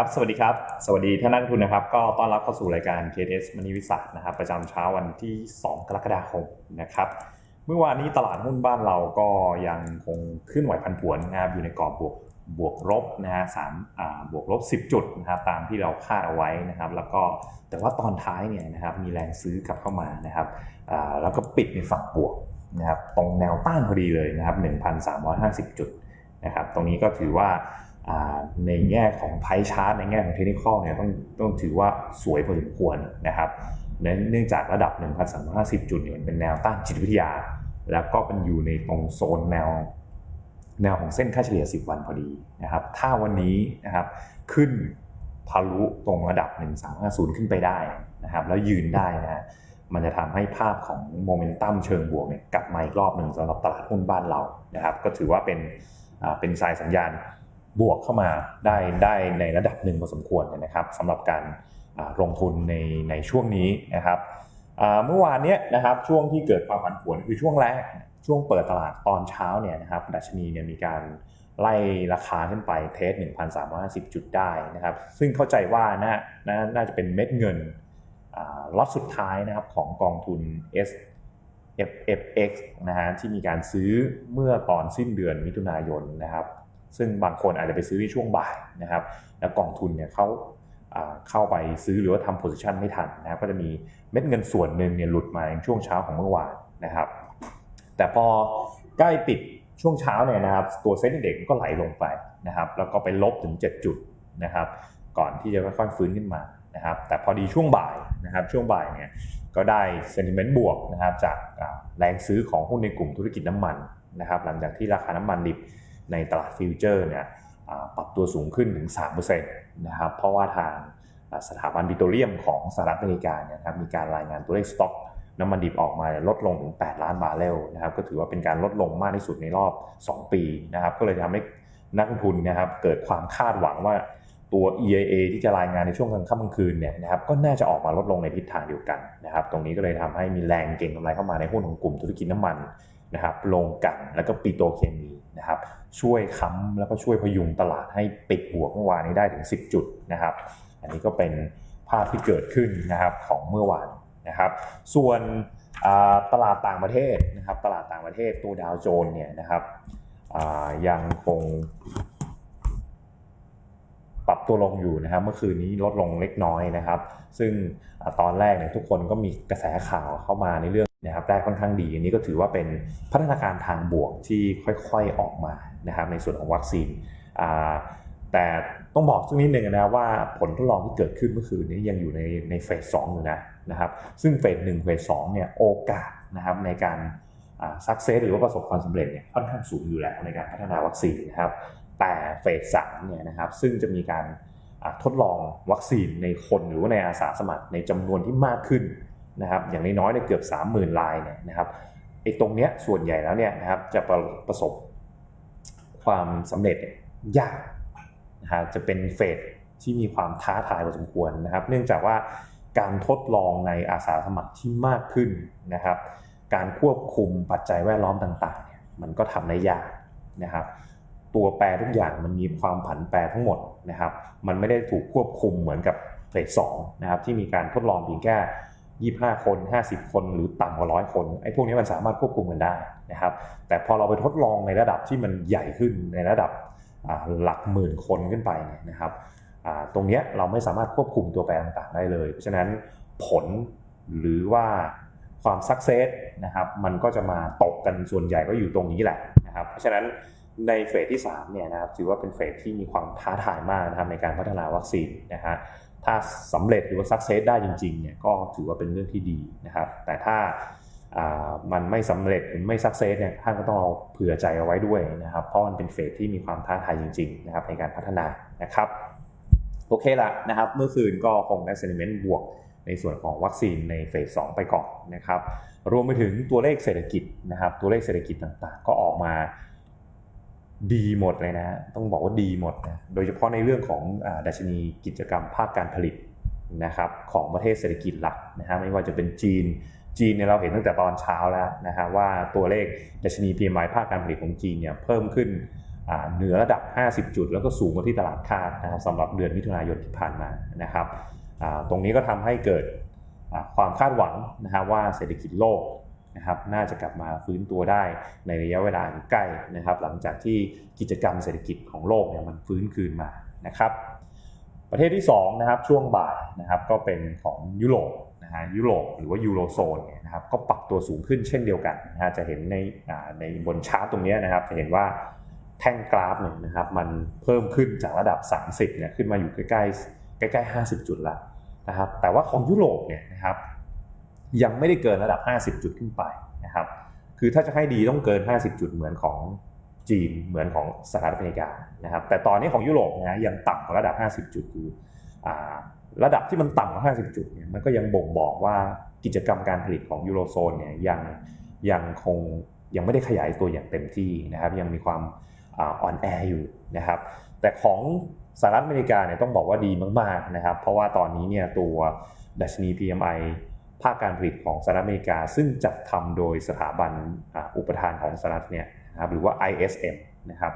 ครับ สวัสดีครับ สวัสดีท่านนักทุนนะครับ ก็ต้อนรับเข้าสู่รายการ KS มณีวิสัชนะครับ ประจำเช้าวันที่ 2 กรกฎาคมนะครับ เมื่อวานนี้ตลาดหุ้นบ้านเราก็ยังคงขึ้นไหวพันผวนนะครับอยู่ในกรอบบวกบวกลบนะฮะสามบวกลบ 10 จุดนะครับตามที่เราคาดเอาไว้นะครับ แล้วก็แต่ว่าตอนท้ายเนี่ยนะครับมีแรงซื้อกลับเข้ามานะครับแล้วก็ปิดในฝั่งบวกนะครับตรงแนวต้านพอดีเลยนะครับ1,350 จุดนะครับตรงนี้ก็ถือว่า ในแง่ของไพชาร์ตในแง่ของเทคนิคเนี่ยต้องต้องถือว่าสวยพอสมควรนะครับเนื่องจากระดับ 1,350 จุดเนี่ยมันเป็นแนวต้านจิตวิทยา แล้วก็เป็นอยู่ในตรงโซนแนวแนวของเส้นค่าเฉลี่ย 10 วันพอดีนะครับ ถ้าวันนี้นะครับขึ้นทะลุตรงระดับ 1350 ขึ้นไปได้นะครับ แล้วยืนได้นะมันจะทำให้ภาพของโมเมนตัมเชิงบวกเนี่ยกลับมาอีกรอบหนึ่งสำหรับตลาดหุ้นบ้านเรานะครับ ก็ถือว่าเป็นเป็นสายสัญญาณ บวกเข้ามาได้ได้ในระดับหนึ่งพอสมควรนะครับสำหรับการลงทุนในในช่วงนี้นะครับเมื่อวานเนี้ยนะครับช่วงที่เกิดความผันผวนคือช่วงแรกช่วงเปิดตลาดตอนเช้าเนี่ยนะครับดัชนีเนี่ยมีการไล่ราคาขึ้นไปเทส 1,350 จุดได้นะครับ ซึ่งเข้าใจว่าน่านาน่าจะเป็นเม็ดเงินล็อตสุดท้ายนะครับของกองทุน S FFX นะฮะที่มีการซื้อเมื่อตอนสิ้นเดือนมิถุนายนนะครับ ซึ่งบางคนอาจจะไปซื้อในช่วงบ่ายนะครับ แล้วกองทุนเนี่ยเขาเข้าไปซื้อหรือว่าทำโพซิชันไม่ทันนะครับก็จะมีเม็ดเงินส่วนหนึ่งเนี่ยหลุดมาในช่วงเช้าของเมื่อวานนะครับ แต่พอใกล้ปิดช่วงเช้าเนี่ยนะครับ ตัวเซ็นดีเด็กก็ไหลลงไปนะครับ แล้วก็ไปลบถึง 7 จุดนะครับ ก่อนที่จะค่อยๆฟื้นขึ้นมานะครับ แต่พอดีช่วงบ่ายนะครับ ช่วงบ่ายเนี่ยก็ได้เซนิเมนต์บวกนะครับจากแรงซื้อของหุ้นในกลุ่มธุรกิจน้ำมันนะครับ หลังจากที่ราคาน้ำมันดิบ ในตลาดฟิวเจอร์เนี่ยปรับตัวสูงขึ้นถึง 3%นะครับเพราะว่าทางสถาบันปิโตรเลียมของสหรัฐอเมริกาเนี่ยนะครับมีการรายงานตัวเลขสต็อกน้ำมันดิบออกมาลดลงถึง 8 ล้านบาร์เรลนะครับก็ถือว่าเป็นการลดลงมากที่สุดในรอบ 2 ปีนะครับก็เลยทำให้นักลงทุนนะครับเกิดความคาดหวังว่าตัว EIA ที่จะรายงานในช่วงกลางค่ำกลางคืนเนี่ยนะครับก็น่าจะออกมาลดลงในทิศทางเดียวกันนะครับตรงนี้ก็เลยทำให้มีแรงเก็งกำไรเข้ามาในหุ้นของกลุ่มธุรกิจน้ำมัน นะครับลงกันแล้วก็ปิโตเคมีนะครับช่วยค้ำแล้วก็ช่วยพยุงตลาดให้ปิดบวกเมื่อวานนี้ได้ถึง 10 จุดนะครับ อันนี้ก็เป็นภาพที่เกิดขึ้นนะครับของเมื่อวานนะครับ ส่วนตลาดต่างประเทศนะครับ ตลาดต่างประเทศตัวดาวโจนส์เนี่ยนะครับยังคงปรับตัวลงอยู่นะครับเมื่อคืนนี้ลดลงเล็กน้อยนะครับ ซึ่งอตอนแรกเนี่ยทุกคนก็มีกระแสข่าวเข้ามาในเรื่อง นะครับได้ค่อนข้างดีอันนี้ก็ถือว่าเป็นพัฒนาการทางบวกที่ค่อยๆออกมานะครับในส่วนของวัคซีนแต่ต้องบอกสักนิดหนึ่งนะว่าผลทดลองที่เกิดขึ้นเมื่อคืนนี้ยังอยู่ในในเฟสสองอยู่นะนะครับซึ่งเฟสหนึ่งเฟสสองเนี่ยโอกาสนะครับในการสักเซสหรือว่าประสบความสำเร็จเนี่ยค่อนข้างสูงอยู่แล้วในการพัฒนาวัคซีนนะครับแต่เฟสสามเนี่ยนะครับซึ่งจะมีการทดลองวัคซีนในคนหรือว่าในอาสาสมัครในจำนวนที่มากขึ้น นะครับอย่างน้อยๆเนี่ยเกือบ 30,000รายเนี่ยนะครับไอ้ตรงเนี้ยส่วนใหญ่แล้วเนี่ยนะครับจะประประสบความสำเร็จยากนะฮะจะเป็นเฟสที่มีความท้าทายพอสมควรนะครับ เนื่องจากว่าการทดลองในอาสาสมัครที่มากขึ้นนะครับ การควบคุมปัจจัยแวดล้อมต่างๆเนี่ยมันก็ทำได้ยากนะครับ ตัวแปรทุกอย่างมันมีความผันแปรทั้งหมดนะครับ มันไม่ได้ถูกควบคุมเหมือนกับเฟสสองนะครับที่มีการทดลองเพียงแค่ 25คน50คนหรือต่ำกว่าร้อยคนไอ้พวกนี้มันสามารถควบคุมกันได้นะครับแต่พอเราไปทดลองในระดับที่มันใหญ่ขึ้นในระดับหลักหมื่นคนขึ้นไปนะครับตรงนี้เราไม่สามารถควบคุมตัวแปรต่างๆได้เลย เพราะฉะนั้นผลหรือว่าความสักเซสนะครับมันก็จะมาตกกันส่วนใหญ่ก็อยู่ตรงนี้แหละนะครับเพราะฉะนั้นในเฟสที่3เนี่ยนะครับถือว่าเป็นเฟสที่มีความท้าทายมากนะครับในการพัฒนาวัคซีนนะฮะ ถ้าสำเร็จหรือว่าสักเซสได้จริงๆเนี่ยก็ถือว่าเป็นเรื่องที่ดีนะครับ แต่ถ้ามันไม่สำเร็จหรือไม่สักเซสเนี่ยท่านก็ต้องเอาเผื่อใจเอาไว้ด้วยนะครับ เพราะมันเป็นเฟสที่มีความท้าทายจริงๆนะครับในการพัฒนานะครับโอเคละนะครับ เมื่อคืนก็คงได้เซนิเมนต์บวกในส่วนของวัคซีนในเฟส 2 ไปก่อนนะครับ รวมไปถึงตัวเลขเศรษฐกิจนะครับ ตัวเลขเศรษฐกิจต่างๆ ก็ออกมา ดีหมดเลยนะ ต้องบอกว่าดีหมดนะ โดยเฉพาะในเรื่องของอดัชนีกิจกรรมภาคการผลิตนะครับของประเทศเศรษฐกิจหลักนะฮะไม่ว่าจะเป็นจีน จีนเนี่ยเราเห็นตั้งแต่ตอนเช้าแล้วนะฮะว่าตัวเลขดัชนี PMI ภาคการผลิตของจีนเนี่ยเพิ่มขึ้นเหนือระดับ 50 จุด แล้วก็สูงกว่าที่ตลาดคาดนะครับสำหรับเดือนมิถุนายนที่ผ่านมานะครับตรงนี้ก็ทำให้เกิดความคาดหวังนะครับว่าเศรษฐกิจโลก นะครับน่าจะกลับมาฟื้นตัวได้ในระยะเวลาอันใกล้นะครับ หลังจากที่กิจกรรมเศรษฐกิจของโลกเนี่ยมันฟื้นคืนมานะครับ ประเทศที่2นะครับช่วงบ่ายนะครับก็เป็นของยุโรปนะฮะยุโรปหรือว่ายูโรโซนเนี่ยนะครับก็ปรับตัวสูงขึ้นเช่นเดียวกันนะฮะจะเห็นในในบนชาร์ตตรงเนี้ยนะครับจะเห็นว่าแท่งกราฟเนี่ยนะครับมันเพิ่มขึ้นจากระดับ 30เนี่ยขึ้นมาอยู่ใกล้ๆใกล้ๆ50 จุดละนะครับแต่ว่าของยุโรปเนี่ยนะครับ ยังไม่ได้เกินระดับ 50 จุดขึ้นไปนะครับ คือถ้าจะให้ดีต้องเกิน 50 จุดเหมือนของจีนเหมือนของสหรัฐอเมริกานะครับ แต่ตอนนี้ของยุโรปนะยังต่ำกว่าระดับ 50 จุดอยู่อ่าระดับที่มันต่ำกว่า 50 จุดเนี่ยมันก็ยังบ่งบอกว่ากิจกรรมการผลิตของยูโรโซนเนี่ยยังยังคงยังไม่ได้ขยายตัวอย่างเต็มที่นะครับ ยังมีความออ่อนแออยู่นะครับ แต่ของสหรัฐอเมริกาเนี่ยต้องบอกว่าดีมากๆนะครับ เพราะว่าตอนนี้เนี่ยตัวดัชนี PMI ภาคการผลิตของสหรัฐอเมริกา ซึ่งจัดทำโดยสถาบันอุปทานของสหรัฐเนี่ยนะครับหรือว่า ISM นะครับ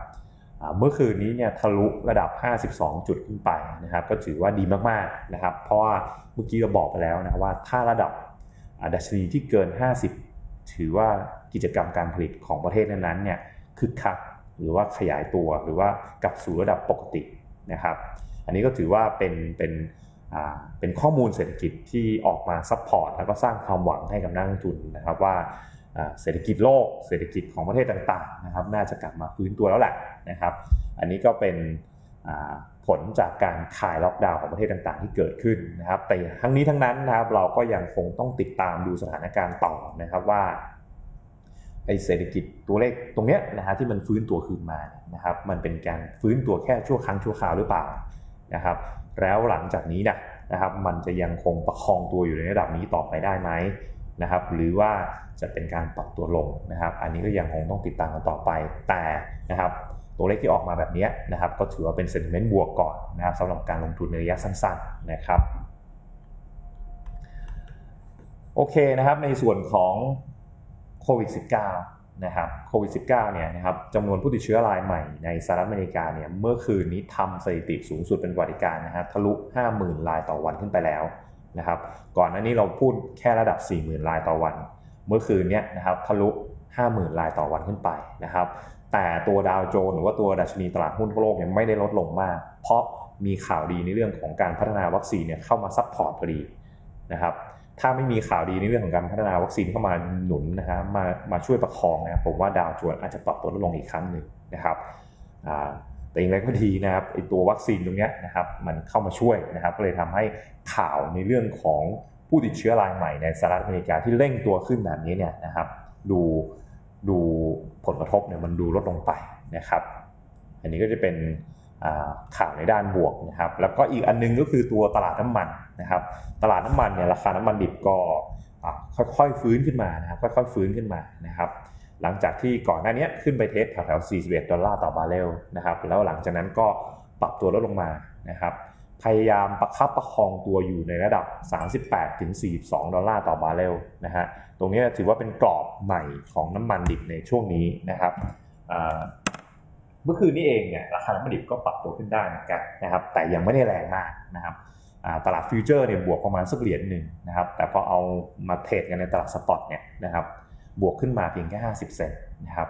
เมื่อคืนนี้เนี่ยทะลุระดับ 52 จุดขึ้นไปนะครับก็ถือว่าดีมากๆนะครับเพราะว่าเมื่อกี้เราบอกไปแล้วนะว่าถ้าระดับดัชนีที่เกิน 50 ถือว่ากิจกรรมการผลิตของประเทศนั้นๆเนี่ยคึกคักหรือว่าขยายตัวหรือว่ากลับสู่ระดับปกตินะครับ อันนี้ก็ถือว่าเป็นเป็น เป็นข้อมูลเศรษฐกิจที่ออกมาซัพพอร์ตแล้วก็สร้างความหวังให้กับนักลงทุนนะครับว่าเศรษฐกิจโลกเศรษฐกิจของประเทศต่างๆนะครับน่าจะกลับมาฟื้นตัวแล้วแหละนะครับ อันนี้ก็เป็นผลจากการคลายล็อกดาวน์ของประเทศต่างๆ ที่เกิดขึ้นนะครับ แต่ทั้งนี้ทั้งนั้นนะครับเราก็ยังคงต้องติดตามดูสถานการณ์ต่อนะครับว่าไอเศรษฐกิจตัวเลขตรงเนี้ยนะฮะที่มันฟื้นตัวคืนมานะครับ มันเป็นการฟื้นตัวแค่ชั่วครั้งชั่วคราวหรือเปล่านะครับ แล้วหลังจากนี้นะนะครับ มันจะยังคงประคองตัวอยู่ในระดับนี้ต่อไปได้ไหมนะครับ หรือว่าจะเป็นการปรับตัวลงนะครับ อันนี้ก็ยังคงต้องติดตามกันต่อไป แต่นะครับ ตัวเลขที่ออกมาแบบนี้นะครับ ก็ถือว่าเป็น sentiment บวกก่อนนะครับสำหรับการลงทุนในระยะสั้นๆนะครับ โอเคนะครับ ในส่วนของโควิด -19 นะครับโควิด -19 เนี่ยนะครับจำนวนผู้ติดเชื้อรายใหม่ในสหรัฐอเมริกาเนี่ยเมื่อคืนนี้ทำสถิติสูงสุดเป็นประวัติการณ์นะครับทะลุ 50,000รายต่อวันขึ้นไปแล้วนะครับก่อนหน้านี้เราพูดแค่ระดับ 40,000รายต่อวัน เมื่อคืนเนี้ยนะครับทะลุ 50,000รายต่อวันขึ้นไปนะครับแต่ตัวดาวโจนส์หรือว่าตัวดัชนีตลาดหุ้นทั่วโลกเนี่ยไม่ได้ลดลงมาก เพราะมีข่าวดีในเรื่องของการพัฒนาวัคซีนเนี่ยเข้ามาซัพพอร์ตพอดีนะครับ ถ้าไม่มีข่าวดีในเรื่องของการพัฒนาวัคซีนเข้ามาหนุนนะฮะมามาช่วยประคองนะผมว่าดาวโจนส์อาจจะปรับตัวลดลงอีกครั้งหนึ่งนะครับแต่อย่างไรก็ดีนะครับไอตัววัคซีนตรงนี้นะครับมันเข้ามาช่วยนะครับก็เลยทำให้ข่าวในเรื่องของผู้ติดเชื้อรายใหม่ในสหรัฐอเมริกาที่เร่งตัวขึ้นแบบนี้เนี่ยนะครับดูดูผลกระทบเนี่ยมันดูลดลงไปนะครับ อันนี้ก็จะเป็น ข่าวในด้านบวกนะครับ แล้วก็อีกอันนึงก็คือตัวตลาดน้ำมันนะครับ ตลาดน้ำมันเนี่ยราคาน้ำมันดิบก็ค่อยๆฟื้นขึ้นมานะครับ ค่อยๆฟื้นขึ้นมานะครับ หลังจากที่ก่อนหน้านี้ขึ้นไปเทสแถวๆ41 ดอลลาร์ต่อบาร์เรลนะครับ แล้วหลังจากนั้นก็ปรับตัวลดลงมานะครับ พยายามประคับประคองตัวอยู่ในระดับ 38ถึง42 ดอลลาร์ต่อบาร์เรลนะฮะ ตรงนี้ถือว่าเป็นกรอบใหม่ของน้ำมันดิบในช่วงนี้นะครับ เมื่อคืนนี้เองเนี่ยราคาน้ำมันดิบก็ปรับตัวขึ้นได้เหมือนกันนะครับ แต่ยังไม่ได้แรงมากนะครับตลาดฟิวเจอร์เนี่ยบวกประมาณสักเหรียญหนึ่งนะครับ แต่พอเอามาเทรดกันในตลาดสปอตเนี่ยนะครับบวกขึ้นมาเพียงแค่ 50 เซนนะครับ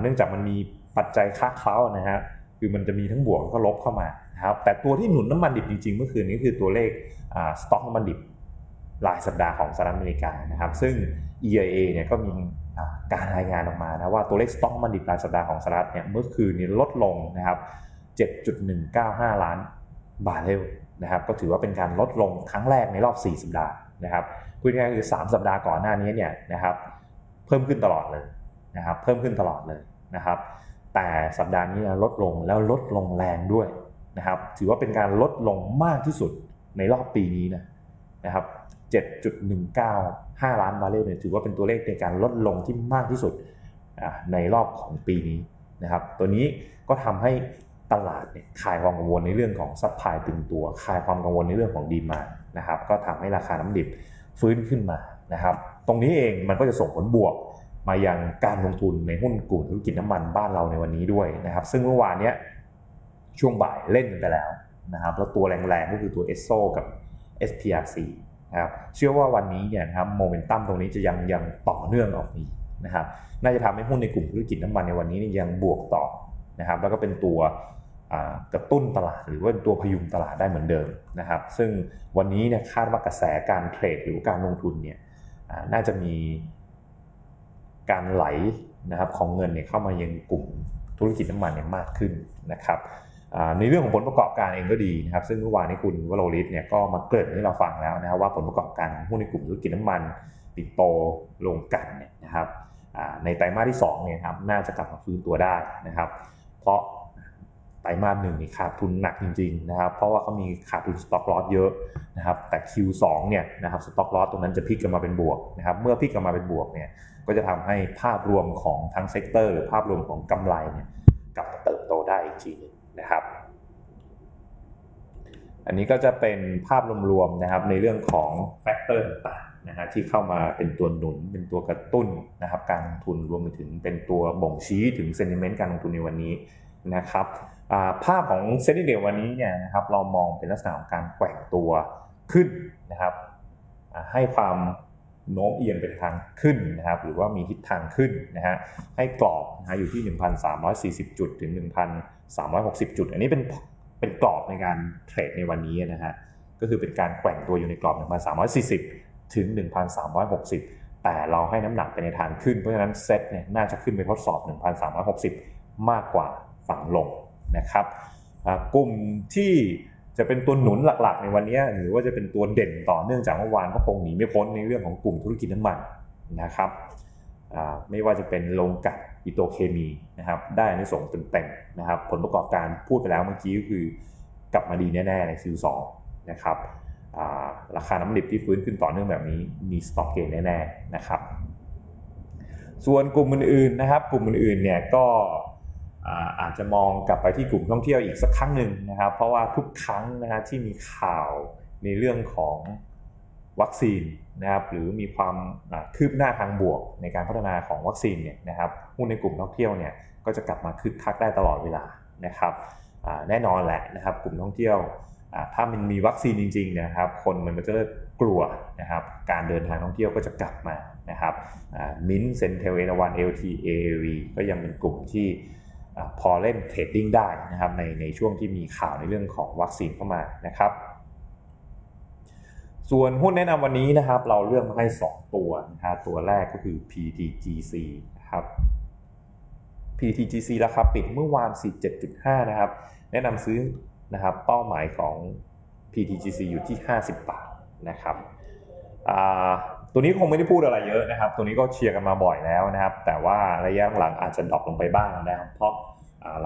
เนื่องจากมันมีปัจจัยค้าเคล้านะฮะคือมันจะมีทั้งบวกแล้วก็ลบเข้ามานะครับแต่ตัวที่หนุนน้ำมันดิบจริงๆ เมื่อคืนนี้คือตัวเลขสต็อกน้ำมันดิบรายสัปดาห์ของสหรัฐอเมริกานะครับ ซึ่ง EIA เนี่ยก็มี การรายงานออกมานะว่าตัวเลขสต็อกมันดิบรายสัปดาห์ของสหรัฐเนี่ยเมื่อคืนนี้ลดลงนะครับ 7.195 ล้านบาร์เรลนะครับก็ถือว่าเป็นการลดลงครั้งแรกในรอบ 4 สัปดาห์นะครับพูดง่ายคือ 3 สัปดาห์ก่อนหน้านี้เนี่ยนะครับเพิ่มขึ้นตลอดเลยนะครับเพิ่มขึ้นตลอดเลยนะครับ แต่สัปดาห์นี้ลดลงแล้วลดลงแรงด้วยนะครับ ถือว่าเป็นการลดลงมากที่สุดในรอบปีนี้นะนะครับ 7.195 ล้านบาร์เรลเนี่ยถือว่าเป็นตัวเลขในการลดลงที่มากที่สุดในรอบของปีนี้นะครับ ตัวนี้ก็ทำให้ตลาดเนี่ยคลายความกังวลในเรื่องของซัพพลายตึงตัวคลายความกังวลในเรื่องของดีมานะครับ ก็ทำให้ราคาน้ำดิบฟื้นขึ้นมานะครับ ตรงนี้เองมันก็จะส่งผลบวกมายังการลงทุนในหุ้นกลุ่มธุรกิจน้ำมันบ้านเราในวันนี้ด้วยนะครับ ซึ่งเมื่อวานเนี้ยช่วงบ่ายเล่นกันไปแล้วนะครับ แล้วตัวแรงๆก็คือตัว e s s o กับ SPRC นะครับเชื่อว่าวันนี้เนี่ยนะครับโมเมนตัมตรงนี้จะยังยังต่อเนื่องออกนี้นะครับน่าจะทำให้หุ้นในกลุ่มธุรกิจน้ำมันในวันนี้นี่ยังบวกต่อนะครับแล้วก็เป็นตัวกระตุ้นตลาดหรือว่าเป็นตัวพยุงตลาดได้เหมือนเดิมนะครับ ซึ่งวันนี้เนี่ยคาดว่ากระแสการเทรดหรือการลงทุนเนี่ยน่าจะมีการไหลนะครับของเงินเนี่ยเข้ามายังกลุ่มธุรกิจน้ำมันเนี่ยมากขึ้นนะครับ ในเรื่องของผลประกอบการเองก็ดีนะครับซึ่งเมื่อวานนี้คุณวโรลิศเนี่ยก็มาเกริ่นให้เราฟังแล้วนะครับว่าผลประกอบการของหุ้นในกลุ่มธุรกิจน้ำมันปิโตลงกันเนี่ยนะครับในไตรมาสที่2เนี่ยครับน่าจะกลับมาฟื้นตัวได้นะครับ เพราะไตรมาสหนึ่งนี่ขาดทุนหนักจริงๆนะครับ เพราะว่าเขามีขาดทุนสต็อกลอสเยอะนะครับ แต่ Q2 เนี่ยนะครับสต็อกลอสตรงนั้นจะพลิกกันมาเป็นบวกนะครับ เมื่อพลิกกันมาเป็นบวกเนี่ย ก็จะทำให้ภาพรวมของทั้งเซกเตอร์หรือภาพรวมของกำไรเนี่ยกลับมาเติบโตได้อีกทีหนึง นะครับ อันนี้ก็จะเป็นภาพรวมๆนะครับในเรื่องของแฟกเตอร์ต่างๆนะฮะที่เข้ามาเป็นตัวหนุนเป็นตัวกระตุ้นนะครับการลงทุนรวมไปถึงเป็นตัวบ่งชี้ถึงเซนิเมนต์การลงทุนในวันนี้นะครับาภาพของเซนิเดวันนี้เนี่ยนะครับเรามองเป็นลักษณะของการแกว่งตัวขึ้นนะครับให้ความโน้มเอียงไปทางขึ้นนะครับหรือว่ามีทิศทางขึ้นนะฮะให้กรอบนะฮะอยู่ที่ 1,340 จุดถึง 360 จุด อันนี้เป็นเป็นกรอบในการเทรดในวันนี้นะฮะ ก็คือเป็นการแกว่งตัวอยู่ในกรอบ 1,340 ถึง 1,360 แต่เราให้น้ำหนักไปในทางขึ้น เพราะฉะนั้นเซ็ตเนี่ยน่าจะขึ้นไปทดสอบ 1,360 มากกว่าฝั่งลงนะครับกลุ่มที่จะเป็นตัวหนุนหลักๆ ในวันนี้หรือว่าจะเป็นตัวเด่นต่อเนื่องจากเมื่อวานก็คงหนีไม่พ้นในเรื่องของกลุ่มธุรกิจน้ำมันนะครับไม่ว่าจะเป็นโรงกลั่น ปิโตเคมีนะครับได้ในส่งเต็มๆนะครับผลประกอบการพูดไปแล้วเมื่อกี้ก็คือกลับมาดีแน่ๆใน Q2 นะครับาราคาน้ำมันดิบที่ฟื้นขึ้นต่อเนื่องแบบนี้มีสต็อกเกนแน่ๆนะครับ ส่วนกลุ่มอื่นๆนะครับ กลุ่มอื่นๆเนี่ยก็อาอาจจะมองกลับไปที่กลุ่มท่องเที่ยวอีกสักครั้งหนึ่งนะครับ เพราะว่าทุกครั้งนะฮะที่มีข่าวในเรื่องของ วัคซีนนะครับหรือมีความคืบหน้าทางบวกในการพัฒนาของวัคซีนเนี่ยนะครับหุ้นในกลุ่มท่องเที่ยวเนี่ยก็จะกลับมาคึกคักได้ตลอดเวลานะครับแน่นอนแหละนะครับกลุ่มท่องเที่ยวถ้ามันมีวัคซีนจริงๆนะครับคนมันก็จะเลิกกลัวนะครับการเดินทางท่องเที่ยวก็จะกลับมานะครับมินเซนเทลเอราวันเอลทีเอวีก็ยังเป็นกลุ่มที่อพอเล่นเทรดดิ้งได้นะครับในในช่วงที่มีข่าวในเรื่องของวัคซีนเข้ามานะครับ ส่วนหุ้นแนะนำวันนี้นะครับ เราเลือกมาให้ 2 ตัวนะครับตัวแรกก็คือ PTGC นะครับ PTGC ราคาปิดเมื่อวาน 47.5 นะครับ แนะนำซื้อนะครับเป้าหมายของ PTGC อยู่ที่ 50 บาทนะครับตัวนี้คงไม่ได้พูดอะไรเยอะนะครับ ตัวนี้ก็เชียร์กันมาบ่อยแล้วนะครับ แต่ว่าระยะหลังอาจจะดรอปลงไปบ้างนะครับ เพราะ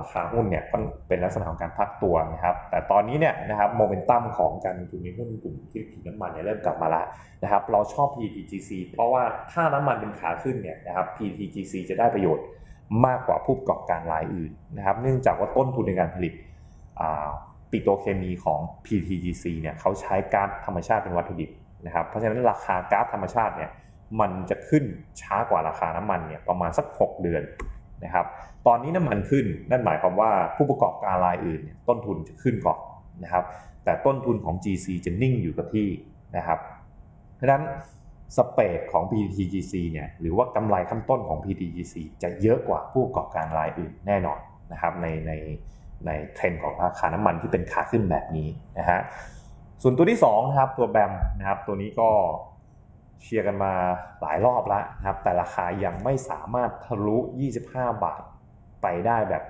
ราคาหุ้นเนี่ยก็เป็นลักษณะของการพักตัวนะครับ แต่ตอนนี้เนี่ยนะครับโมเมนตัมของการลงทุนในหุ้นกลุ่มที่ถือน้ำมันเนี่ยเริ่มกลับมาแล้วนะครับ เราชอบ PTGC เพราะว่าถ้าน้ำมันเป็นขาขึ้นเนี่ยนะครับ PTGC จะได้ประโยชน์มากกว่าผู้ประกอบการรายอื่นนะครับ เนื่องจากว่าต้นทุนในการผลิตปิโตรเคมีของ PTGC เนี่ยเขาใช้ก๊าซธรรมชาติเป็นวัตถุดิบนะครับ เพราะฉะนั้นราคาก๊าซธรรมชาติเนี่ยมันจะขึ้นช้ากว่าราคาน้ำมันเนี่ยประมาณสัก 6 เดือน นะครับตอนนี้น้ำมันขึ้นนั่นหมายความว่าผู้ประกอบการรายอื่นเนี่ยต้นทุนจะขึ้นก่อนนะครับแต่ต้นทุนของ GC จะนิ่งอยู่กับที่นะครับเพราะฉะนั้นสเปดของ PTGC เนี่ยหรือว่ากำไรขั้นต้นของ PTGC จะเยอะกว่าผู้ประกอบการรายอื่นแน่นอนนะครับในในในเทรนด์ของราคาน้ำมันที่เป็นขาขึ้นแบบนี้นะฮะส่วนตัวที่2นะครับตัวแบมนะครับตัวนี้ก็ เชียร์กันมาหลายรอบแล้วนะครับ แต่ราคายังไม่สามารถทะลุ 25 บาทไปได้แบบ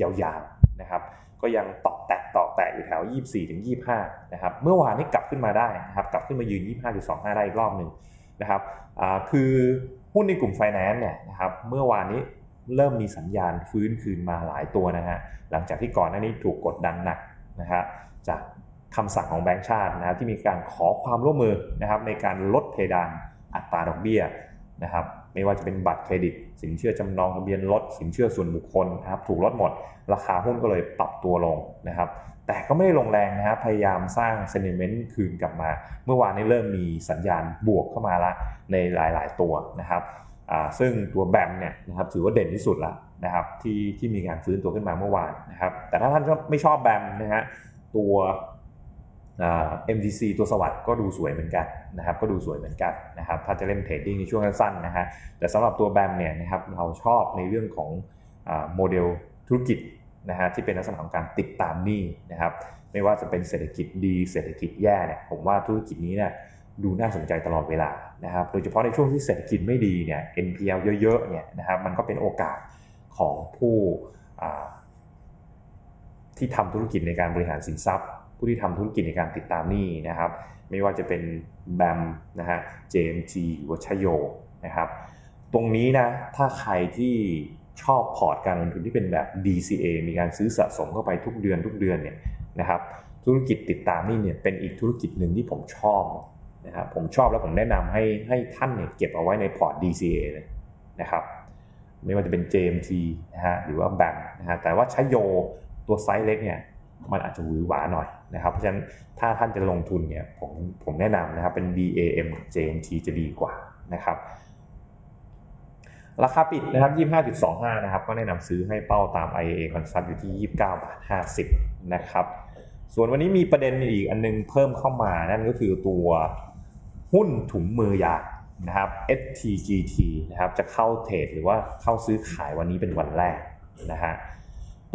ยาวๆนะครับ ก็ยังตอกแตะตอกแตะอยู่แถว 24ถึง25 นะครับ เมื่อวานนี้กลับขึ้นมาได้นะครับ กลับขึ้นมายืน 25.25 ได้อีกรอบหนึ่งนะครับคือหุ้นในกลุ่มไฟแนนซ์เนี่ยนะครับ เมื่อวานนี้เริ่มมีสัญญาณฟื้นคืนมาหลายตัวนะฮะ หลังจากที่ก่อนหน้านี้ถูกกดดันหนักนะฮะจาก คำสั่งของแบงก์ชาตินะครับที่มีการขอความร่วมมือนะครับในการลดเพดานอัตราดอกเบี้ยนะครับไม่ว่าจะเป็นบัตรเครดิต สินเชื่อจำนองทะเบียนรถสินเชื่อส่วนบุคคลนะครับถูกลดหมด ราคาหุ้นก็เลยปรับตัวลงนะครับแต่ก็ไม่ได้ลงแรงนะครับพยายามสร้างเซนิเมนต์คืนกลับมา เมื่อวานนี้เริ่มมีสัญญาณบวกเข้ามาละในหลาย ๆ ตัวนะครับซึ่งตัวแบมเนี่ยนะครับถือว่าเด่นที่สุดละนะครับที่ที่มีการฟื้นตัวขึ้นมาเมื่อวานนะครับแต่ถ้าท่านไม่ชอบแบมนะฮะตัว อ่า MTC ตัวสวัสด์ก็ดูสวยเหมือนกันนะครับก็ดูสวยเหมือนกันนะครับถ้าจะเล่นเทรดดิ้งในช่วงสั้นๆนะฮะแต่สำหรับตัวแบมเนี่ยนะครับเราชอบในเรื่องของโมเดลธุรกิจนะฮะที่เป็นลักษณะของการติดตามหนี้นะครับไม่ว่าจะเป็นเศรษฐกิจดีเศรษฐกิจแย่เนี่ยผมว่าธุรกิจนี้เนี่ยดูน่าสนใจตลอดเวลานะครับโดยเฉพาะในช่วงที่เศรษฐกิจไม่ดีเนี่ย NPL เยอะๆเนี่ยนะครับมันก็เป็นโอกาสของผู้ที่ทำธุรกิจในการบริหารสินทรัพย์ ผู้ที่ทำธุรกิจในการติดตามหนี้นะครับ ไม่ว่าจะเป็นแบมนะฮะ JMG หรือว่าชโยนะครับ ตรงนี้นะถ้าใครที่ชอบพอร์ตการลงทุนที่เป็นแบบ DCA มีการซื้อสะสมเข้าไปทุกเดือนทุกเดือนเนี่ยนะครับ ธุรกิจติดตามนี่เนี่ยเป็นอีกธุรกิจหนึ่งที่ผมชอบนะครับผมชอบแล้วผมแนะนำให้ให้ท่านเนี่ยเก็บเอาไว้ในพอร์ต DCA เลยนะครับ ไม่ว่าจะเป็น JMT นะฮะหรือว่าแบมนะฮะแต่ว่าชโยตัวไซส์เล็กเนี่ยมันอาจจะหวือหวาหน่อย นะครับ เพราะฉะนั้นถ้าท่านจะลงทุนเนี่ยผมผมแนะนำนะครับเป็น BAM JMT จะดีกว่านะครับ ราคาปิดนะครับ 25.25 นะครับ ก็แนะนำซื้อให้เป้าตาม IAA Consult อยู่ที่ 29บาท50 นะครับ ส่วนวันนี้มีประเด็นอีกอันนึงเพิ่มเข้ามานั่นก็คือตัวหุ้นถุงมือยางนะครับ STGT นะครับจะเข้าเทรดหรือว่าเข้าซื้อขายวันนี้เป็นวันแรกนะฮะ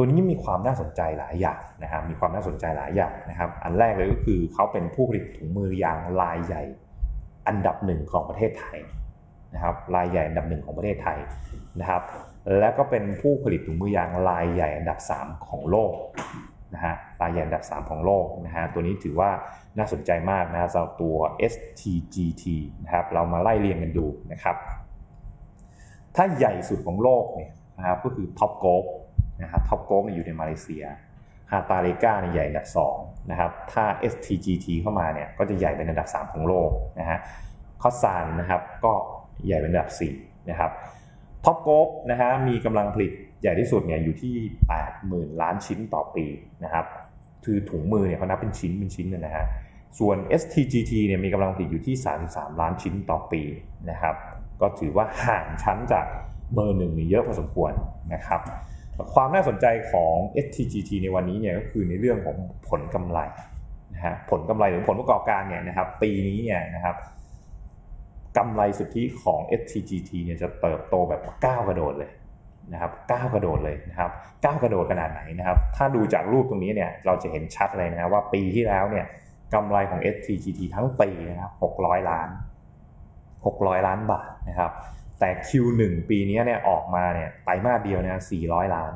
ตัวนี้มีความน่าสนใจหลายอย่างนะครับมีความน่าสนใจหลายอย่างนะครับ อันแรกเลยก็คือเขาเป็นผู้ผลิตถุงมือยางรายใหญ่ อันดับหนึ่งของประเทศไทยนะครับรายใหญ่อันดับหนึ่งของประเทศไทยนะครับ และก็เป็นผู้ผลิตถุงมือยางรายใหญ่อันดับ 3 ของโลกนะฮะรายใหญ่อันดับ 3 ของโลกนะฮะตัวนี้ถือว่าน่าสนใจมากนะสำหรับตัว STGT นะครับเรามาไล่เรียงกันดูนะครับ ถ้าใหญ่สุดของโลกเนี่ยนะครับก็คือท็อปโกล นะครับท็อปโกลเนี่ยอยู่ในมาเลเซียฮาตาเลกาเนี่ยใหญ่อันดับ2นะครับถ้า STGT เข้ามาเนี่ยก็จะใหญ่เป็นอันดับ 3 ของโลกนะฮะคอสซานนะครับก็ใหญ่เป็นอันดับ4นะครับท็อปโกลนะฮะมีกำลังผลิตใหญ่ที่สุดเนี่ยอยู่ที่ 80,000 ล้านชิ้นต่อปีนะครับคือถุงมือเนี่ยเขานับเป็นชิ้นเป็นชิ้นนะฮะส่วน STGT เนี่ยมีกำลังผลิตอยู่ที่ 33 ล้านชิ้นต่อปีนะครับ ก็ถือว่าห่างชั้นจากเบอร์หนึ่งนี่เยอะพอสมควรนะครับ ความน่าสนใจของ STGT ในวันนี้เนี่ยก็คือในเรื่องของผลกำไรนะฮะผลกำไรหรือผลประกอบการเนี่ยนะครับปีนี้เนี่ยนะครับกำไรสุทธิของ STGT เนี่ยจะเติบโตแบบก้าวกระโดดเลยนะครับก้าวกระโดดเลยนะครับก้าวกระโดดขนาดไหนนะครับ ถ้าดูจากรูปตรงนี้เนี่ยเราจะเห็นชัดเลยนะว่าปีที่แล้วเนี่ยกำไรของ STGT ทั้งปีนะครับ600 ล้าน 600 ล้านบาทนะครับ แต่ Q1 ปีนี้เนี่ยออกมาเนี่ยไตรมาสเดียวเนี่ย400 ล้าน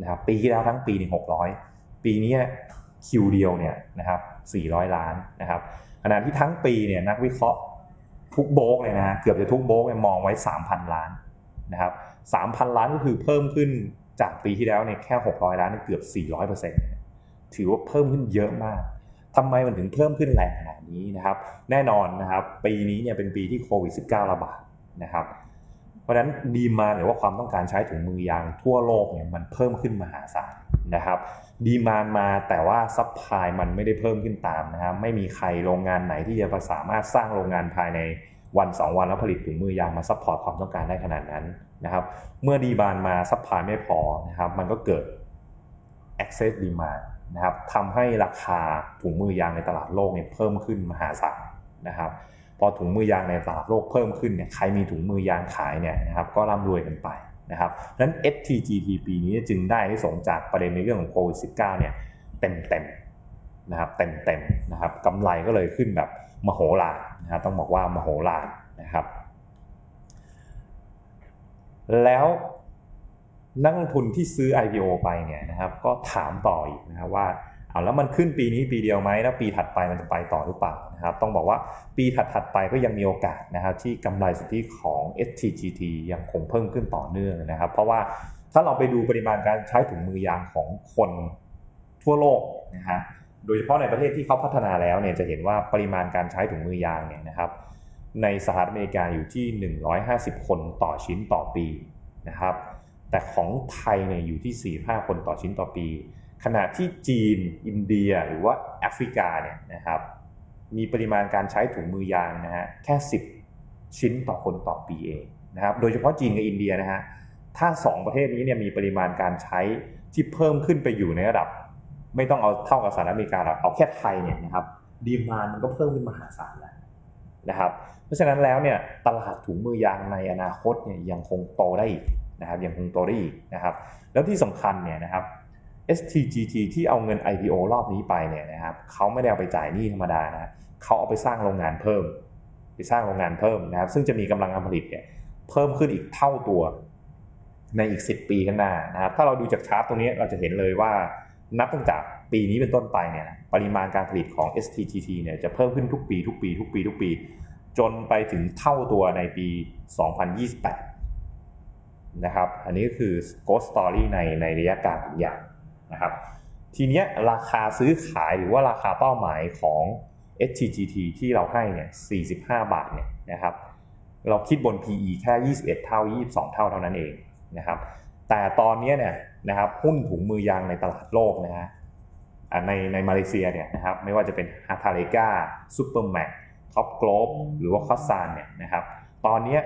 นะครับปีที่แล้วทั้งปีหนี่ง600 ปีนี้ Q เดียวเนี่ยนะครับ400 ล้านนะครับขณะที่ทั้งปีเนี่ยนักวิเคราะห์ทุกโบกเลยนะเกือบจะทุกโบกเนี่ยมองไว้ 3,000 ล้านนะครับ3,000 ล้านก็คือเพิ่มขึ้นจากปีที่แล้วเนี่ยแค่ 600 ล้านเกือบ 400%ถือว่าเพิ่มขึ้นเยอะมากทำไมมันถึงเพิ่มขึ้นแรงขนาดนี้นะครับ แน่นอนนะครับ ปีนี้เนี่ยเป็นปีที่โควิด -19 ระบาด นะครับ เพราะฉะนั้นดีมาหรือว่าความต้องการใช้ถุงมือยางทั่วโลกเนี่ยมันเพิ่มขึ้นมหาศาลนะครับดีมานมาแต่ว่าซัพพลายมันไม่ได้เพิ่มขึ้นตามนะครับไม่มีใครโรงงานไหนที่จะสามารถสร้างโรงงานภายในวัน 2 วันแล้วผลิตถุงมือยางมาซัพพอร์ตความต้องการได้ขนาดนั้นนะครับ เมื่อดีมานมาซัพพลายไม่พอนะครับมันก็เกิด excess demand นะครับทำให้ราคาถุงมือยางในตลาดโลกเนี่ยเพิ่มขึ้นมหาศาลนะครับ พอถุงมือยางในตลาดโลกเพิ่มขึ้นเนี่ยใครมีถุงมือยางขายเนี่ยนะครับก็ร่ำรวยกันไปนะครับนั้น STGT ปีนี้จึงได้ที่สงจากประเด็นในเรื่องของโควิด -19 เนี่ยเต็มเต็มๆนะครับเต็มเต็มๆนะครับกำไรก็เลยขึ้นแบบมโหฬารนะครับต้องบอกว่ามโหฬารนะครับ แล้วนักลงทุนที่ซื้อ IPO ไปเนี่ยนะครับก็ถามต่ออีกนะครับว่า เอาแล้วมันขึ้นปีนี้ปีเดียวไหมแล้วปีถัดไปมันจะไปต่อหรือเปล่านะครับต้องบอกว่าปีถัดๆไปก็ยังมีโอกาสนะครับที่กำไรสุทธิของ STGT ยังคงเพิ่มขึ้นต่อเนื่องนะครับ เพราะว่าถ้าเราไปดูปริมาณการใช้ถุงมือยางของคนทั่วโลกนะฮะโดยเฉพาะในประเทศที่เขาพัฒนาแล้วเนี่ยจะเห็นว่าปริมาณการใช้ถุงมือยางเนี่ยนะครับในสหรัฐอเมริกาอยู่ที่ 150 คนต่อชิ้นต่อปีนะครับแต่ของไทยเนี่ยอยู่ที่ 45 คนต่อชิ้นต่อปี ขณะที่จีน อินเดีย หรือว่าแอฟริกาเนี่ยนะครับ มีปริมาณการใช้ถุงมือยางนะฮะแค่ 10 ชิ้นต่อคนต่อปีเองนะครับ โดยเฉพาะจีนกับอินเดียนะฮะ ถ้า 2 ประเทศนี้เนี่ยมีปริมาณการใช้ที่เพิ่มขึ้นไปอยู่ในระดับ ไม่ต้องเอาเท่ากับสหรัฐอเมริกาหรอกเอาแค่ไทยเนี่ยนะครับดีมานมันก็เพิ่มขึ้นมหาศาลแล้วนะครับ เพราะฉะนั้นแล้วเนี่ยตลาดถุงมือยางในอนาคตเนี่ยยังคงโตได้อีกนะครับยังคงโตได้อีกนะครับ แล้วที่สำคัญเนี่ยนะครับ STGT ที่เอาเงิน IPO รอบนี้ไปเนี่ยนะครับเขาไม่ได้เอาไปจ่ายหนี้ธรรมดานะเขาเอาไปสร้างโรงงานเพิ่ม ไปสร้างโรงงานเพิ่มนะครับ ซึ่งจะมีกำลังการผลิตเนี่ยเพิ่มขึ้นอีกเท่าตัวในอีก 10 ปีข้างหน้านะครับถ้าเราดูจากชาร์ตตรงนี้เราจะเห็นเลยว่านับตั้งแต่ปีนี้เป็นต้นไปเนี่ยปริมาณการผลิตของ STGT เนี่ยจะเพิ่มขึ้นทุกปี ทุกปี ทุกปี ทุกปี จนไปถึงเท่าตัวในปี 2028นะครับอันนี้ก็คือ Ghost Story ในในระยะกลางของอย่าง นะครับทีเนี้ยราคาซื้อขายหรือว่าราคาเป้าหมายของ STGT ที่เราให้เนี่ย 45 บาทเนี่ยนะครับ เราคิดบน PE แค่ 21 เท่า 22 เท่าเท่านั้นเองนะครับ แต่ตอนนี้เนี่ยนะครับหุ้นถุงมือยางในตลาดโลกนะฮะในในมาเลเซียเนี่ยนะครับไม่ว่าจะเป็นฮาทาเลกาซูเปอร์แมกท็อปกลบหรือว่าคอสซานเนี่ยนะครับ ตอนเนี้ย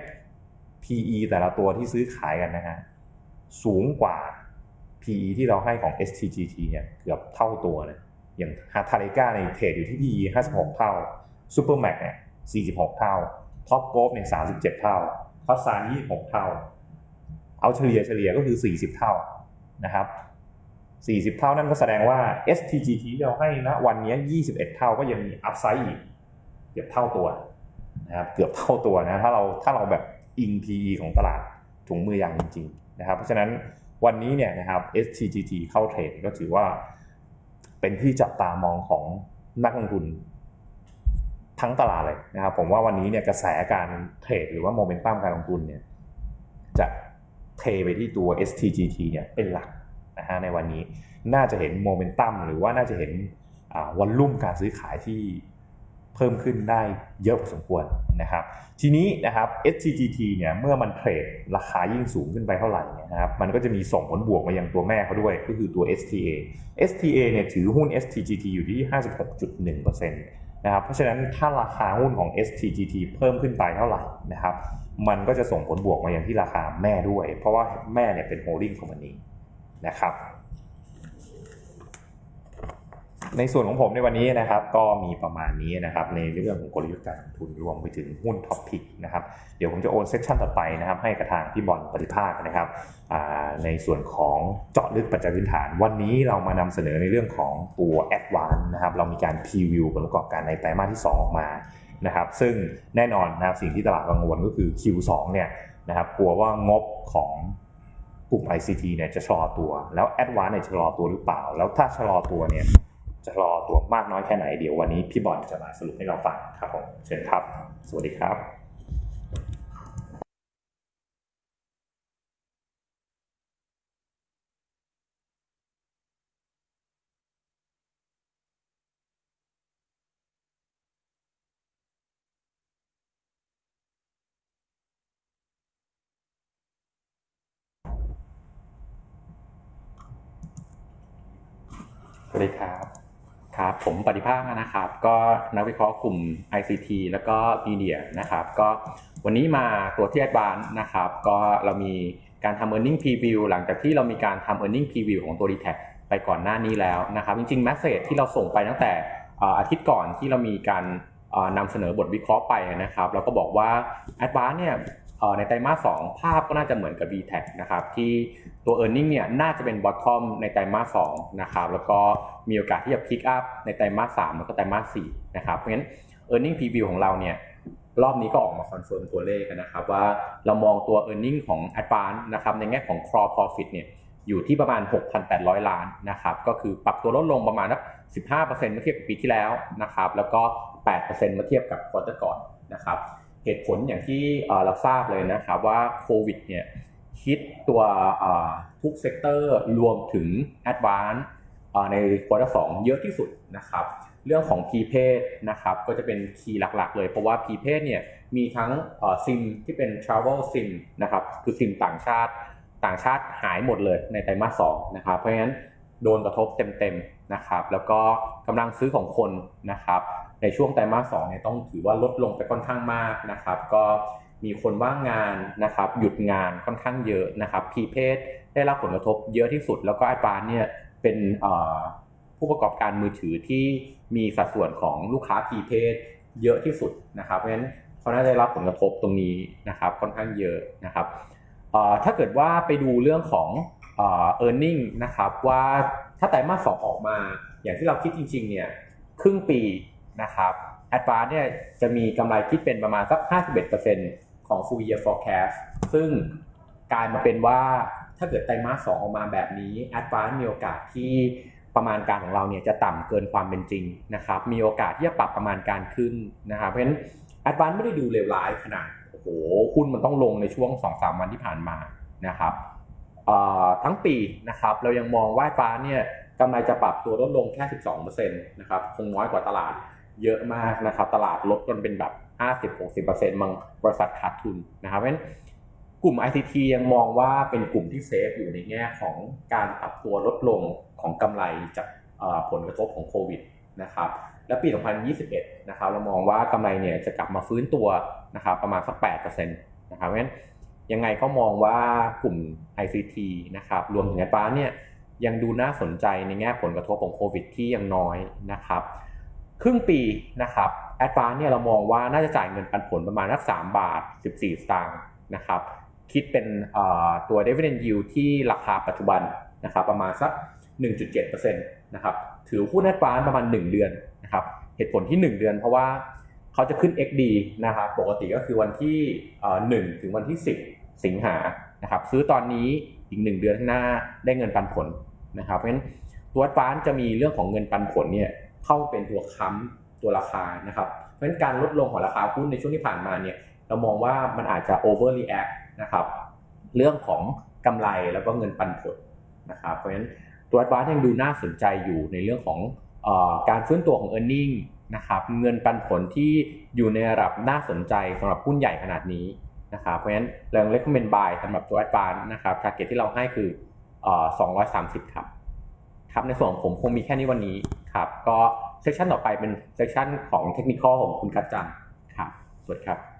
PE แต่ละตัวที่ซื้อขายกันนะฮะสูงกว่า PE ที่เราให้ของ STGT เนี่ยเกือบเท่าตัวเลยอย่างฮาทาเลก้าในเทรดอยู่ที่ PE 56 เท่าซูเปอร์แมกเนี่ย46 เท่าท็อปกลบเนี่ย37 เท่าคอสซาน26 เท่า เอาเฉลี่ยเฉลี่ยก็คือ 40 เท่านะครับ40 เท่านั่นก็แสดงว่า STGT ที่เราให้นะวันนี้ 21 เท่าก็ยังมีอัพไซด์อีกเกือบเท่าตัวนะครับเกือบเท่าตัวนะถ้าเราถ้าเราแบบอิง PE ของตลาดถุงมือยางจริงๆนะครับเพราะฉะนั้น วันนี้เนี่ยนะครับ STGT เข้าเทรดก็ถือว่าเป็นที่จับตามองของนักลงทุนทั้งตลาดเลยนะครับ ผมว่าวันนี้เนี่ยกระแสการเทรดหรือว่าโมเมนตัมการลงทุนเนี่ยจะเทไปที่ตัว STGT เนี่ยเป็นหลักนะฮะในวันนี้น่าจะเห็นโมเมนตัมหรือว่าน่าจะเห็นวันลุ่มการซื้อขายที่ เพิ่มขึ้นได้เยอะพอสมควรนะครับ ทีนี้นะครับ STGT เนี่ยเมื่อมันเทรดราคายิ่งสูงขึ้นไปเท่าไหร่นะครับ มันก็จะมีส่งผลบวกมายังตัวแม่เขาด้วยก็คือตัว STA STA เนี่ยถือหุ้น STGT อยู่ที่ 56.1%นะครับ เพราะฉะนั้นถ้าราคาหุ้นของ STGT เพิ่มขึ้นไปเท่าไหร่นะครับ มันก็จะส่งผลบวกมาอย่างที่ราคาแม่ด้วย เพราะว่าแม่เนี่ยเป็นโฮลดิ้งของมันเองนะครับ ในส่วนของผมในวันนี้นะครับ ก็มีประมาณนี้นะครับในเรื่องของกลยุทธ์การลงทุนรวมไปถึงหุ้นท็อปพิกนะครับเดี๋ยวผมจะโอนเซสชันต่อไปนะครับ ให้กับทางพี่บอลปฏิภาคนะครับในส่วนของเจาะลึกปัจจัยพื้นฐาน วันนี้เรามานำเสนอในเรื่องของตัวแอดวานนะครับเรามีการพรีวิวผลประกอบการในไตรมาสที่ 2 ออกมานะครับ ซึ่งแน่นอนนะครับสิ่งที่ตลาดกังวลก็คือ Q2 เนี่ยนะครับกลัวว่างบของกลุ่ม ICT เนี่ยจะชะลอตัว แล้ว a d v a n c e เนี่ยจะชะลอตัวหรือเปล่า แล้วถ้าชะลอตัวเนี่ย จะรอตัวมากน้อยแค่ไหนเดี๋ยววันนี้พี่บอลจะมาสรุปให้เราฟังครับผมเชิญครับ สวัสดีครับ สวัสดีครับครับ ผมปฏิภาคนะครับ ก็นักวิเคราะห์กลุ่ม ICT แล้วก็มีเดียนะครับ ก็วันนี้มาตัวที่แอดวานนะครับ ก็เรามีการทำ earning preview หลังจากที่เรามีการทำ earning preview ของตัว d t แทไปก่อนหน้านี้แล้วนะครับ จริงๆ message ที่เราส่งไปตั้งแต่อาทิตย์ก่อนที่เรามีการ นำเสนอบทวิเคราะห์ไปนะครับเราก็บอกว่า a d v a n c e เนี่ยในไตรมาส2ภาพก็น่าจะเหมือนกับ d t แทนะครับที่ตัว e a r n i n g เนี่ยน่าจะเป็น bottom ในไตรมาส2นะครับแล้วก็มีโอกาสที่จะ pick up ในไตรมาส3แล้วก็ไตรมาส4นะครับ เพราะฉะนั้น e a r n i n g preview ของเราเนี่ยรอบนี้ก็ออกมาคอนเฟิร์มตัวเลขนะครับว่าเรามองตัว e a r n i n g ของ Advance นะครับในแง่ของ core profit เนี่ย อยู่ที่ประมาณ 6,800 ล้านนะครับก็คือปรับตัวลดลงประมาณนัก15%เมื่อเทียบกับปีที่แล้วนะครับแล้วก็8%เมื่อเทียบกับควอเตอร์ก่อนนะครับเหตุผลอย่างที่เราทราบเลยนะครับว่าโควิดเนี่ยคิดตัวทุกเซกเตอร์รวมถึง Advance ในควอเตอร์สเยอะที่สุดนะครับเรื่องของ p r e p a i d นะครับก็จะเป็นคีย์หลักๆเลย เพราะว่า p r e p a i d เนี่ยมีทั้งซิมที่เป็น Travel SIM นะครับคือซิมต่างชาติ ต่างชาติหายหมดเลยในไตรมาสสองนะครับ เพราะฉะนั้นโดนกระทบเต็มๆนะครับ แล้วก็กำลังซื้อของคนนะครับ ในช่วงไตรมาสสองเนี่ยต้องถือว่าลดลงไปค่อนข้างมากนะครับ ก็มีคนว่างงานนะครับ หยุดงานค่อนข้างเยอะนะครับพีเพศได้รับผลกระทบเยอะที่สุด แล้วก็ไอปานเนี่ยเป็นผู้ประกอบการมือถือที่มีสัดส่วนของลูกค้าพีเพศเยอะที่สุดนะครับ เพราะฉะนั้นเขาน่าจะได้รับผลกระทบตรงนี้นะครับค่อนข้างเยอะนะครับ ถ้าเกิดว่าไปดูเรื่องของเออ earning นะครับว่าถ้าไตรมาสสองออกมา อย่างที่เราคิดจริงๆเนี่ยครึ่งปีนะครับ a d v a n c e เนี่ยจะมีกำไรคิดเป็นประมาณสัก 51%ของ full year forecast ซึ่งกลายมาเป็นว่าถ้าเกิดไตรมาสสองออกมาแบบนี้ a d v a n c e มีโอกาสที่ประมาณการของเราเนี่ยจะต่ำเกินความเป็นจริงนะครับ มีโอกาสที่จะปรับประมาณการขึ้นนะครับ เพราะฉะนั้น a d v a n c e ไม่ได้ดูเลวร้ายขนาดโอ้โหหุ้นมันต้องลงในช่วง 2-3 วันที่ผ่านมานะครับทั้งปีนะครับเรายังมองว่าฟ้าเนี่ยกำไรจะปรับตัวลดลงแค่ 12%นะครับคงน้อยกว่าตลาดเยอะมากนะครับตลาดลดกันเป็นแบบ 50-60%บางบริษัทขาดทุนนะครับเพราะฉะนั้นกลุ่ม ICT ยังมองว่าเป็นกลุ่มที่เซฟอยู่ในแง่ของการปรับตัวลดลงของกำไรจากผลกระทบของโควิดนะครับ และปี 2021 นะครับเรามองว่ากำไรเนี่ยจะกลับมาฟื้นตัวนะครับประมาณสัก 8%นะครับเพราะฉะนั้นยังไงเขามองว่ากลุ่ม ICT นะครับรวมถึงแอดวานเนี่ยยังดูน่าสนใจในแง่ผลกระทบของโควิดที่ยังน้อยนะครับครึ่งปีนะครับแอดวานเนี่ยเรามองว่าน่าจะจ่ายเงินปันผลประมาณสัก3บาท 14 สตางค์นะครับคิดเป็นตัว dividend yield ที่ราคาปัจจุบันนะครับประมาณสัก 1.7%นะครับถือหุ้นแอดวานประมาณ 1 เดือน นะครับเหตุผลที่ 1 เดือนเพราะว่าเขาจะขึ้น XD นะครับปกติก็คือวันที่เอ่อ1ถึงวันที่ 10 สิงหานะครับซื้อตอนนี้อีก 1 เดือนข้างหน้าได้เงินปันผลนะครับเพราะฉะนั้นตัวแอดวานจะมีเรื่องของเงินปันผลเนี่ยเข้าเป็นตัวค้ำตัวราคานะครับเพราะฉะนั้นการลดลงของราคาหุ้นในช่วงที่ผ่านมาเนี่ยเรามองว่ามันอาจจะ overreact นะครับเรื่องของกำไรแล้วก็เงินปันผลนะครับเพราะฉะนั้นตัว a d v a n c e ยังดูน่าสนใจอยู่ในเรื่องของ การฟื้นตัวของ e a r n i n g นะครับเงินปันผลที่อยู่ในระดับน่าสนใจสำหรับหุ้นใหญ่ขนาดนี้นะครับเพราะฉะนั้นเรา recommend buy สำหรับตัว a d v a n c e นะครับ target ที่เราให้คือเอ่อ230 ครับครับในส่วนของผมคงมีแค่นี้วันนี้ครับก็เซสชันต่อไปเป็นเซสชันของเทคนิคของคุณกัจจันครับสวัสดีครับ